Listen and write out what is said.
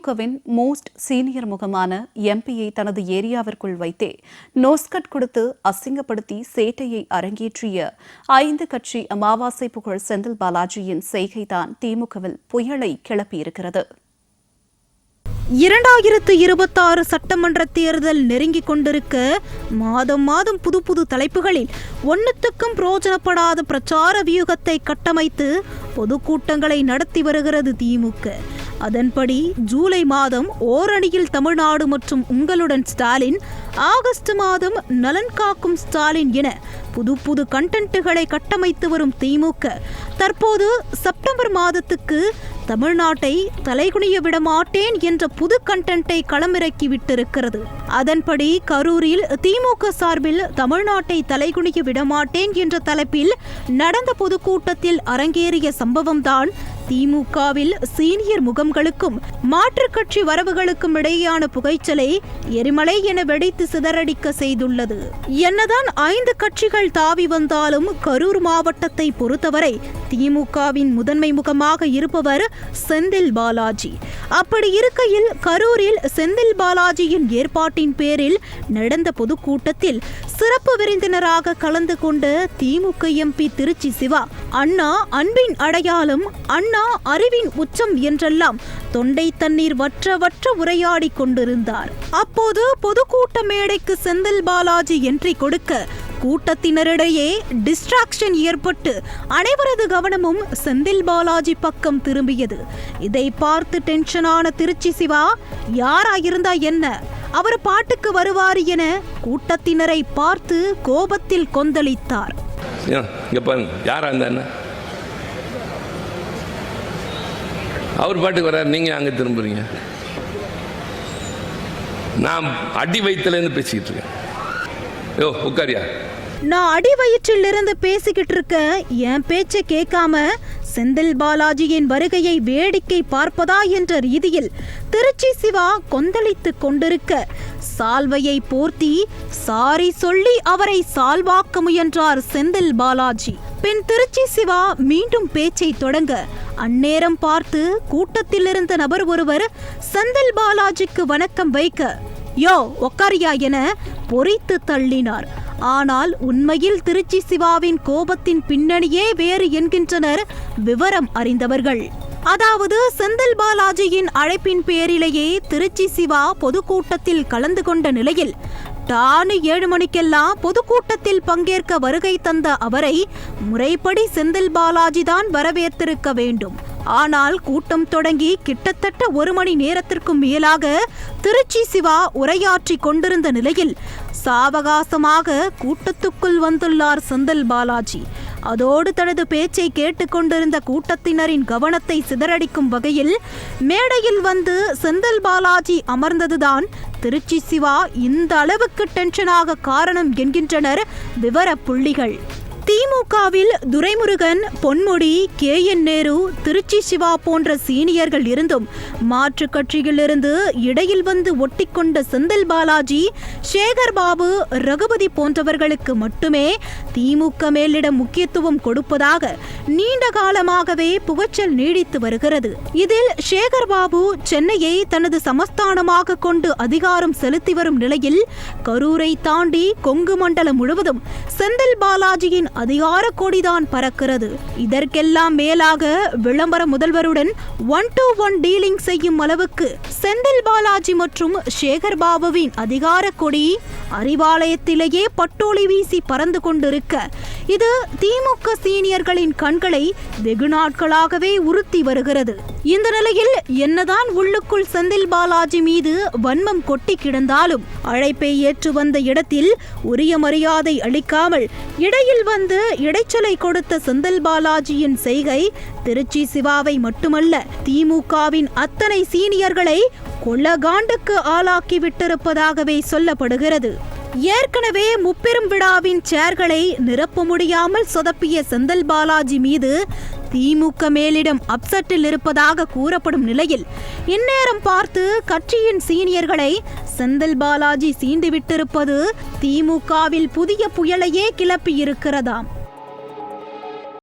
திமுகவின் most senior முகமான எம்பியை தனது ஏரியாவிற்குள் வைத்தே நோஸ்கட் கொடுத்து அசிங்கப்படுத்தி சேட்டையை அரங்கேற்றிய ஐந்து கட்சி அமாவாசை புகழ் செந்தில் பாலாஜியின் செய்கைதான் திமுகவில் புயலை கிளப்பியிருக்கிறது. இரண்டாயிரத்து இருபத்தாறு சட்டமன்ற தேர்தல் நெருங்கிக் கொண்டிருக்க மாதம் மாதம் புது புது தலைப்புகளில் ஒன்னுத்துக்கும் பிரோஜனப்படாத பிரச்சார வியூகத்தை கட்டமைத்து பொதுக்கூட்டங்களை நடத்தி வருகிறது திமுக. அதன்படி ஜூலை மாதம் ஓரணியில் தமிழ்நாடு மற்றும் உங்களுடன் ஸ்டாலின் ஆகஸ்ட் மாதம் நலன் காக்கும் ஸ்டாலின் என புது புது கண்டென்ட்டுகளை கட்டமைத்து வரும் திமுக. தற்போது செப்டம்பர் மாதத்துக்கு தமிழ்நாட்டை தலைகுனிய விடமாட்டேன் என்ற புது கண்டென்ட்டை களமிறக்கி விட்டிருக்கிறது. அதன்படி கரூரில் திமுக சார்பில் தமிழ்நாட்டை தலைகுனிய விடமாட்டேன் என்ற தலைப்பில் நடந்த பொதுக்கூட்டத்தில் அரங்கேறிய சம்பவம்தான் திமுகவில் சீனியர் முகம்களுக்கும் மாற்றுக் கட்சி வரவுகளுக்கும் இடையேயான புகைச்சலை எரிமலை என வெடித்து சிதறடிக்க செய்துள்ளது. என்னதான் ஐந்து கட்சிகள் தாவி வந்தாலும் கரூர் மாவட்டத்தை பொறுத்தவரை திமுகவின் முதன்மை முகமாக இருப்பவர் செந்தில் பாலாஜி. அப்படி இருக்கையில் கரூரில் செந்தில் பாலாஜியின் ஏற்பாட்டின் பேரில் நடந்த பொதுக்கூட்டத்தில் சிறப்பு விருந்தினராக கலந்து கொண்ட திமுக எம்பி திருச்சி சிவா அண்ணா அன்பின் அடையாளம் அண்ணா அறிவின் உச்சம் என்றெல்லாம் தொண்டை தண்ணீர் வற்ற வற்ற உரையாடி கொண்டிருந்தார். அப்போது பொதுக்கூட்ட மேடைக்கு செந்தில் பாலாஜி என்ட்ரி கொடுக்க கூட்டத்தினரிடையே டிஸ்ட்ராக்ஷன் ஏற்பட்டு அனைவரது கவனமும் செந்தில் பாலாஜி பக்கம் திரும்பியது. இதை பார்த்து டென்ஷனான திருச்சி சிவா யாரா இருந்தா என்ன? அவர் பாட்டுக்கு வருவார் என கூட்டத்தினரை பார்த்து கோபத்தில் கொந்தளித்தார். இங்கே பாருங்க. யாரா இருந்தா என்ன? அவர் பாட்டுக்கு வர்றார் நீங்கள் அங்கே திரும்புறீங்க. நான் அடி வயிற்றுலேருந்து பேசிக்கிட்டு இருக்கேன். யோ உட்காரியா? நான் அடி வயிற்றில் இருந்து பேசிக்கிட்டு இருக்க என் பேச்சை கேட்காம செந்தில் பாலாஜியின் வருகையை வேடிக்கை பார்ப்பதா என்ற ரீதியில் திருச்சி சிவா கொந்தளித்துக் கொண்டிருக்க சால்வையை போர்த்தி சாரி சொல்லி அவரை சால்வாக்க முயன்றார் செந்தில் பாலாஜி. பின் திருச்சி சிவா மீண்டும் பேச்சை தொடங்க அந்நேரம் பார்த்து கூட்டத்தில் இருந்த நபர் ஒருவர் செந்தில் பாலாஜிக்கு வணக்கம் வைக்க யோ ஒக்காரியா என பொறித்து தள்ளினார். ஆனால் உண்மையில் திருச்சி சிவாவின் கோபத்தின் பின்னணியே வேறு என்கின்றனர் விவரம் அறிந்தவர்கள். அதாவது செந்தில் பாலாஜியின் அழைப்பின் பேரிலேயே திருச்சி சிவா பொதுக்கூட்டத்தில் கலந்து கொண்ட நிலையில் டானு ஏழு மணிக்கெல்லாம் பொதுக்கூட்டத்தில் பங்கேற்க வருகை தந்த அவரை முறைப்படி செந்தில் பாலாஜி தான் வரவேற்றிருக்க வேண்டும். ஆனால் கூட்டம் தொடங்கி கிட்டத்தட்ட ஒரு மணி நேரத்திற்கும் மேலாக திருச்சி சிவா உரையாற்றி கொண்டிருந்த நிலையில் சாவகாசமாக கூட்டத்துக்குள் வந்துள்ளார் செந்தில் பாலாஜி. அதோடு தனது பேச்சை கேட்டுக்கொண்டிருந்த கூட்டத்தினரின் கவனத்தை சிதறடிக்கும் வகையில் மேடையில் வந்து செந்தில் பாலாஜி அமர்ந்ததுதான் திருச்சி சிவா இந்த அளவுக்கு டென்ஷனாக காரணம் என்கின்றனர் விவர புள்ளிகள் திமுகவில் துரைமுருகன் பொன்முடி கே. என். நேரு திருச்சி சிவா போன்ற சீனியர்கள் இருந்தும் மாற்று கட்சியிலிருந்து இடையில் வந்து ஒட்டிக்கொண்ட செந்தில் பாலாஜி சேகர் பாபு ரகுபதி போன்றவர்களுக்கு மட்டுமே திமுக மேலிடம் முக்கியத்துவம் கொடுப்பதாக நீண்ட காலமாகவே புகச்சல் நீடித்து வருகிறது. இதில் சேகர் பாபு சென்னையை தனது சமஸ்தானமாக கொண்டு அதிகாரம் செலுத்தி வரும் நிலையில் கரூரை தாண்டி கொங்கு மண்டலம் முழுவதும் செந்தில் பாலாஜியின் அதிகார கொடிதான் பறக்கிறது. இதற்கெல்லாம் மேலாக விளம்பர முதல்வருடன் ஒன் டு ஒன் டீலிங் செய்யும் அளவுக்கு செந்தில் பாலாஜி மற்றும் சேகர் பாபுவின் அதிகார கொடி அறிவாலயத்திலேயே பட்டோலி வீசி பறந்து கொண்டிருக்க இது திமுக சீனியர்களின் கண்களை வெகு நாட்களாகவே உறுத்தி வருகிறது. இந்த நிலையில் என்னதான் உள்ளுக்குள் செந்தில் பாலாஜி மீது வன்மம் கொட்டி கிடந்தாலும் அழைப்பை ஏற்று வந்த இடத்தில் உரிய மரியாதை அளிக்காமல் இடையில் வந்து இடைச்சலை கொடுத்த செந்தில் பாலாஜியின் செய்கை திருச்சி சிவாவை மட்டுமல்ல திமுகவின் அத்தனை சீனியர்களை கொள்ளகாண்டுக்கு ஆளாக்கி விட்டிருப்பதாகவே சொல்லப்படுகிறது. ஏற்கனவே முப்பெரும் விழாவின் சேர்களை நிரப்ப முடியாமல் சொதப்பிய செந்தில் பாலாஜி மீது திமுக மேலிடம் அப்செட்டில் இருப்பதாக கூறப்படும் நிலையில் இந்நேரம் பார்த்து கட்சியின் சீனியர்களை செந்தில் பாலாஜி சீண்டிவிட்டிருப்பது திமுகவில் புதிய புயலையே கிளப்பியிருக்கிறதாம்.